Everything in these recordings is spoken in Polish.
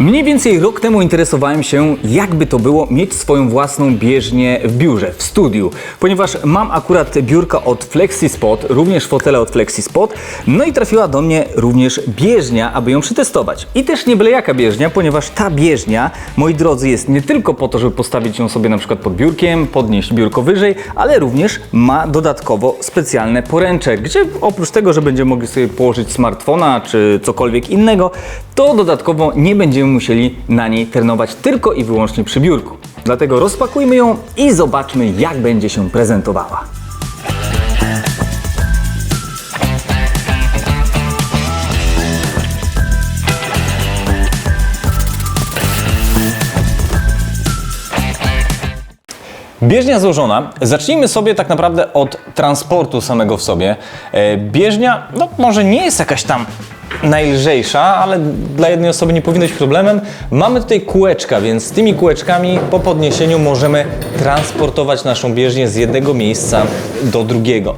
Mniej więcej rok temu interesowałem się, jakby to było mieć swoją własną bieżnię w biurze, w studiu, ponieważ mam akurat biurka od FlexiSpot, również fotele od FlexiSpot, no i trafiła do mnie również bieżnia, aby ją przetestować. I też nie byle jaka bieżnia, ponieważ ta bieżnia, moi drodzy, jest nie tylko po to, żeby postawić ją sobie na przykład pod biurkiem, podnieść biurko wyżej, ale również ma dodatkowo specjalne poręcze, gdzie oprócz tego, że będziemy mogli sobie położyć smartfona czy cokolwiek innego, to dodatkowo nie będziemy musieli na niej trenować tylko i wyłącznie przy biurku. Dlatego rozpakujmy ją i zobaczmy, jak będzie się prezentowała. Bieżnia złożona. Zacznijmy sobie tak naprawdę od transportu samego w sobie. E, Bieżnia, no może nie jest jakaś tam najlżejsza, ale dla jednej osoby nie powinno być problemem. Mamy tutaj kółeczka, więc z tymi kółeczkami po podniesieniu możemy transportować naszą bieżnię z jednego miejsca do drugiego.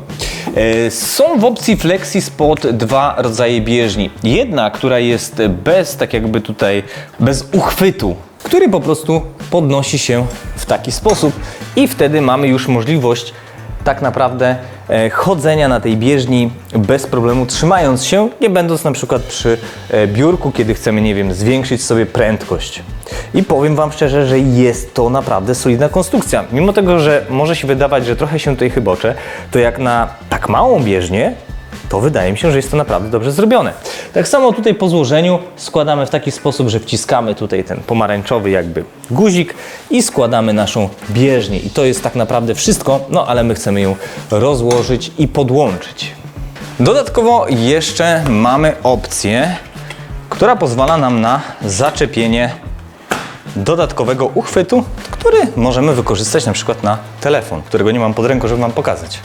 E, Są w opcji Flexi Spot dwa rodzaje bieżni. Jedna, która jest bez, tak jakby tutaj, bez uchwytu, który po prostu podnosi się w taki sposób i wtedy mamy już możliwość tak naprawdę e, chodzenia na tej bieżni bez problemu, trzymając się, nie będąc na przykład przy e, biurku, kiedy chcemy, nie wiem, zwiększyć sobie prędkość. I powiem Wam szczerze, że jest to naprawdę solidna konstrukcja. Mimo tego, że może się wydawać, że trochę się tutaj chyboczę, to jak na tak małą bieżnię, to wydaje mi się, że jest to naprawdę dobrze zrobione. Tak samo tutaj po złożeniu składamy w taki sposób, że wciskamy tutaj ten pomarańczowy jakby guzik i składamy naszą bieżnię. I to jest tak naprawdę wszystko, no ale my chcemy ją rozłożyć i podłączyć. Dodatkowo jeszcze mamy opcję, która pozwala nam na zaczepienie dodatkowego uchwytu, który możemy wykorzystać na przykład na telefon, którego nie mam pod ręką, żeby Wam pokazać.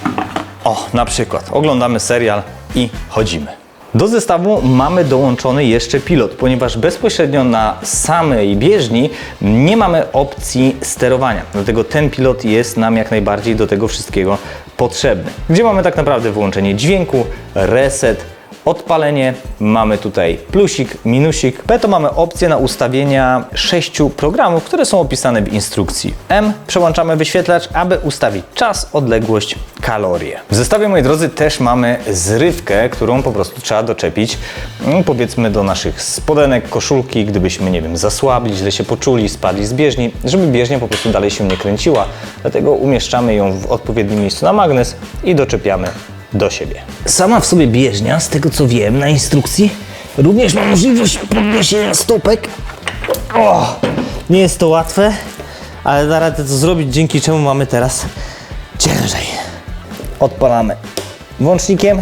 O, na przykład oglądamy serial i chodzimy. Do zestawu mamy dołączony jeszcze pilot, ponieważ bezpośrednio na samej bieżni nie mamy opcji sterowania. Dlatego ten pilot jest nam jak najbardziej do tego wszystkiego potrzebny. Gdzie mamy tak naprawdę wyłączenie dźwięku, reset, odpalenie, mamy tutaj plusik, minusik. P to mamy opcję na ustawienia sześciu programów, które są opisane w instrukcji. M przełączamy wyświetlacz, aby ustawić czas, odległość, kalorie. W zestawie, moi drodzy, też mamy zrywkę, którą po prostu trzeba doczepić, mm, powiedzmy do naszych spodenek, koszulki, gdybyśmy, nie wiem, zasłabli, źle się poczuli, spadli z bieżni, żeby bieżnia po prostu dalej się nie kręciła. Dlatego umieszczamy ją w odpowiednim miejscu na magnes i doczepiamy do siebie. Sama w sobie bieżnia, z tego co wiem na instrukcji, również ma możliwość podniesienia stopek. O, nie jest to łatwe, ale da radę to zrobić, dzięki czemu mamy teraz ciężej. Odpalamy włącznikiem.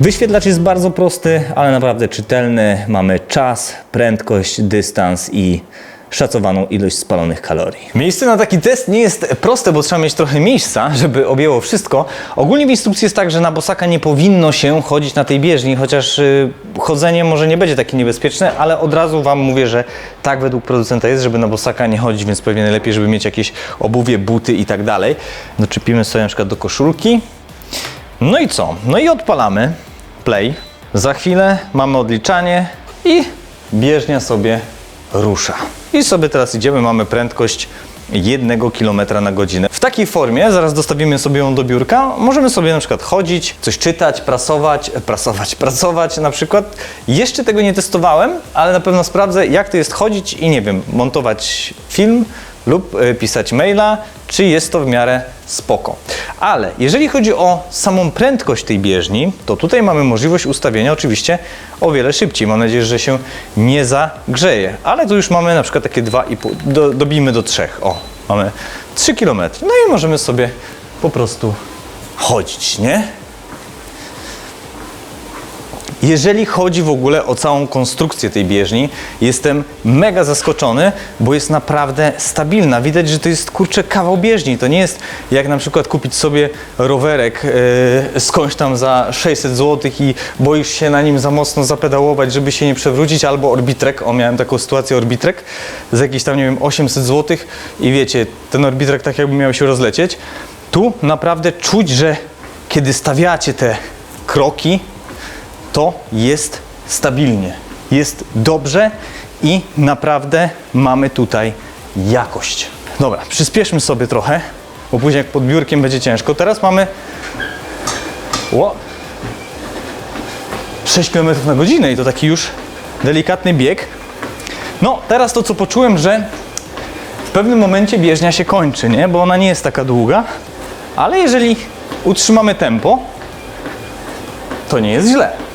Wyświetlacz jest bardzo prosty, ale naprawdę czytelny. Mamy czas, prędkość, dystans i szacowaną ilość spalonych kalorii. Miejsce na taki test nie jest proste, bo trzeba mieć trochę miejsca, żeby objęło wszystko. Ogólnie w instrukcji jest tak, że na bosaka nie powinno się chodzić na tej bieżni, chociaż y, chodzenie może nie będzie takie niebezpieczne, ale od razu Wam mówię, że tak według producenta jest, żeby na bosaka nie chodzić, więc pewnie najlepiej, żeby mieć jakieś obuwie, buty i tak dalej. Doczepimy sobie na przykład do koszulki. No i co? No i odpalamy play. Za chwilę mamy odliczanie i bieżnia sobie rusza. I sobie teraz idziemy, mamy prędkość 1 km na godzinę. W takiej formie, zaraz dostawimy sobie ją do biurka, możemy sobie na przykład chodzić, coś czytać, prasować, prasować, pracować na przykład. Jeszcze tego nie testowałem, ale na pewno sprawdzę, jak to jest chodzić i nie wiem, montować film lub e, pisać maila, czy jest to w miarę spoko. Ale jeżeli chodzi o samą prędkość tej bieżni, to tutaj mamy możliwość ustawienia oczywiście o wiele szybciej. Mam nadzieję, że się nie zagrzeje. Ale tu już mamy na przykład takie 2,5, do, dobijmy do 3. O, mamy 3 km. No i możemy sobie po prostu chodzić, nie? Jeżeli chodzi w ogóle o całą konstrukcję tej bieżni, jestem mega zaskoczony, bo jest naprawdę stabilna. Widać, że to jest kurczę kawał bieżni. To nie jest jak na przykład kupić sobie rowerek yy, skądś tam za 600 zł i boisz się na nim za mocno zapedałować, żeby się nie przewrócić, albo orbitrek. O, miałem taką sytuację orbitrek za jakieś tam, nie wiem, 800 zł i wiecie, ten orbitrek tak jakby miał się rozlecieć. Tu naprawdę czuć, że kiedy stawiacie te kroki, to jest stabilnie, jest dobrze i naprawdę mamy tutaj jakość. Dobra, przyspieszmy sobie trochę, bo później jak pod biurkiem będzie ciężko. Teraz mamy o, 6 km na godzinę i to taki już delikatny bieg. No, teraz to co poczułem, że w pewnym momencie bieżnia się kończy, nie? Bo ona nie jest taka długa, ale jeżeli utrzymamy tempo, to nie jest źle.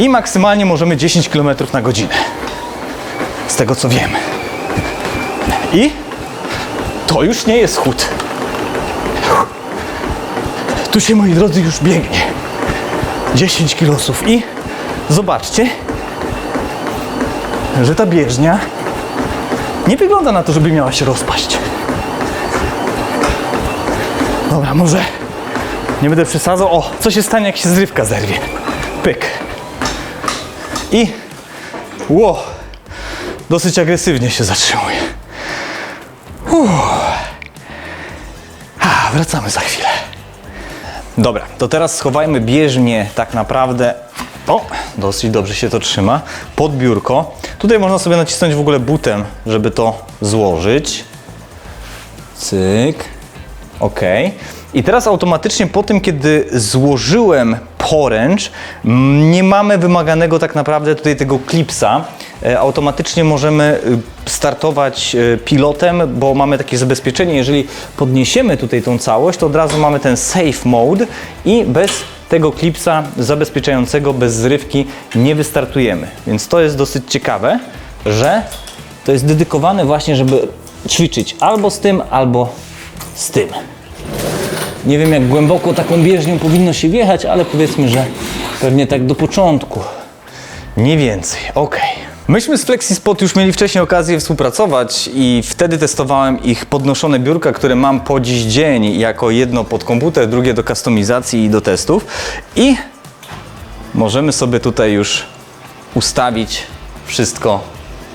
I maksymalnie możemy 10 km na godzinę. Z tego co wiem. I to już nie jest chód. Tu się, moi drodzy, już biegnie. 10 kilosów i zobaczcie, że ta bieżnia nie wygląda na to, żeby miała się rozpaść. Dobra, może nie będę przesadzał. O, co się stanie, jak się zrywka zerwie? Pyk. I ło, dosyć agresywnie się zatrzymuje. A, wracamy za chwilę. Dobra, to teraz schowajmy bieżnię tak naprawdę. O, dosyć dobrze się to trzyma. Pod biurko. Tutaj można sobie nacisnąć w ogóle butem, żeby to złożyć. Cyk. Ok. I teraz automatycznie po tym, kiedy złożyłem poręcz, nie mamy wymaganego tak naprawdę tutaj tego klipsa. E, Automatycznie możemy y, startować y, pilotem, bo mamy takie zabezpieczenie. Jeżeli podniesiemy tutaj tą całość, to od razu mamy ten safe mode i bez tego klipsa zabezpieczającego, bez zrywki nie wystartujemy. Więc to jest dosyć ciekawe, że to jest dedykowane właśnie, żeby ćwiczyć albo z tym, albo z tym. Nie wiem, jak głęboko taką bieżnią powinno się wjechać, ale powiedzmy, że pewnie tak do początku. Nie więcej, ok. Myśmy z FlexiSpot już mieli wcześniej okazję współpracować i wtedy testowałem ich podnoszone biurka, które mam po dziś dzień jako jedno pod komputer, drugie do kustomizacji i do testów. I możemy sobie tutaj już ustawić wszystko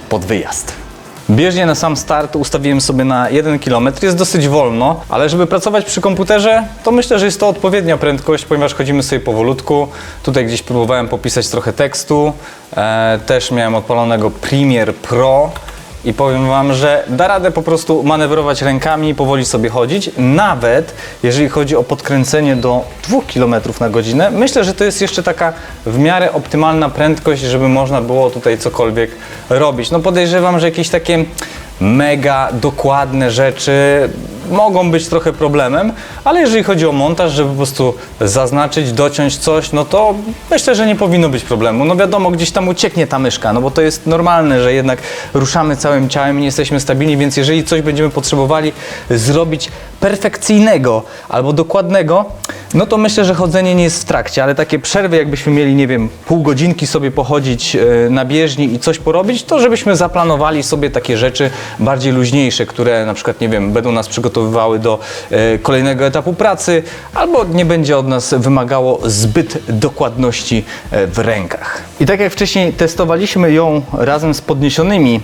pod wyjazd. Bieżnie na sam start ustawiłem sobie na 1 km, jest dosyć wolno, ale żeby pracować przy komputerze, to myślę, że jest to odpowiednia prędkość, ponieważ chodzimy sobie powolutku. Tutaj gdzieś próbowałem popisać trochę tekstu, e, też miałem odpalonego Premiere Pro i powiem Wam, że da radę po prostu manewrować rękami i powoli sobie chodzić. Nawet jeżeli chodzi o podkręcenie do 2 km na godzinę, myślę, że to jest jeszcze taka w miarę optymalna prędkość, żeby można było tutaj cokolwiek robić. No podejrzewam, że jakieś takie mega dokładne rzeczy mogą być trochę problemem, ale jeżeli chodzi o montaż, żeby po prostu zaznaczyć, dociąć coś, no to myślę, że nie powinno być problemu. No wiadomo, gdzieś tam ucieknie ta myszka, no bo to jest normalne, że jednak ruszamy całym ciałem i nie jesteśmy stabilni, więc jeżeli coś będziemy potrzebowali zrobić perfekcyjnego albo dokładnego, no to myślę, że chodzenie nie jest w trakcie, ale takie przerwy, jakbyśmy mieli, nie wiem, pół godzinki sobie pochodzić e, na bieżni i coś porobić, to żebyśmy zaplanowali sobie takie rzeczy bardziej luźniejsze, które na przykład, nie wiem, będą nas przygotowywały do e, kolejnego etapu pracy, albo nie będzie od nas wymagało zbyt dokładności e, w rękach. I tak jak wcześniej testowaliśmy ją razem z podniesionymi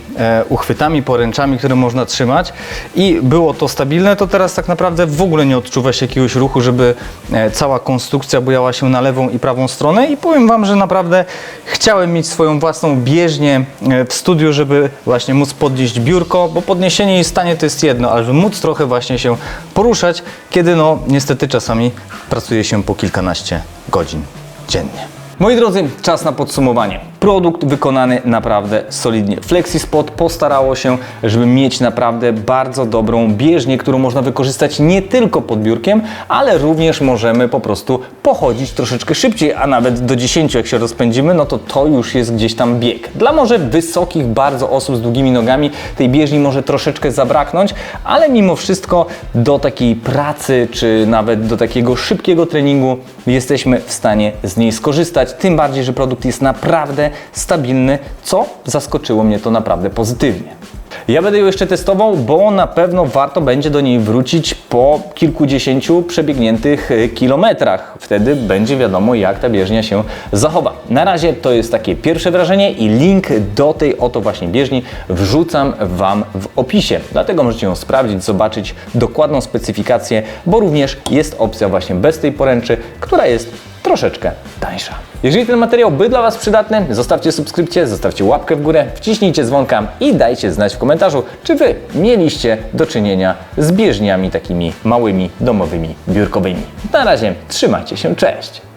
uchwytami, poręczami, które można trzymać i było to stabilne, to teraz tak naprawdę w ogóle nie odczuwa się jakiegoś ruchu, żeby e, cała konstrukcja bujała się na lewą i prawą stronę i powiem Wam, że naprawdę chciałem mieć swoją własną bieżnię e, w studiu, żeby właśnie móc podnieść biurko, bo podniesienie i stanie to jest jedno, ale żeby móc trochę właśnie się poruszać, kiedy no niestety czasami pracuje się po kilkanaście godzin dziennie. Moi drodzy, czas na podsumowanie. Produkt wykonany naprawdę solidnie. FlexiSpot postarało się, żeby mieć naprawdę bardzo dobrą bieżnię, którą można wykorzystać nie tylko pod biurkiem, ale również możemy po prostu pochodzić troszeczkę szybciej, a nawet do 10 jak się rozpędzimy, no to to już jest gdzieś tam bieg. Dla może wysokich bardzo osób z długimi nogami tej bieżni może troszeczkę zabraknąć, ale mimo wszystko do takiej pracy, czy nawet do takiego szybkiego treningu jesteśmy w stanie z niej skorzystać. Tym bardziej, że produkt jest naprawdę stabilny, co zaskoczyło mnie to naprawdę pozytywnie. Ja będę ją jeszcze testował, bo na pewno warto będzie do niej wrócić po kilkudziesięciu przebiegniętych e, kilometrach. Wtedy będzie wiadomo, jak ta bieżnia się zachowa. Na razie to jest takie pierwsze wrażenie i link do tej oto właśnie bieżni wrzucam Wam w opisie. Dlatego możecie ją sprawdzić, zobaczyć dokładną specyfikację, bo również jest opcja właśnie bez tej poręczy, która jest troszeczkę tańsza. Jeżeli ten materiał był dla Was przydatny, zostawcie subskrypcję, zostawcie łapkę w górę, wciśnijcie dzwonka i dajcie znać w komentarzu, czy Wy mieliście do czynienia z bieżniami takimi małymi, domowymi, biurkowymi. Na razie, trzymajcie się, cześć!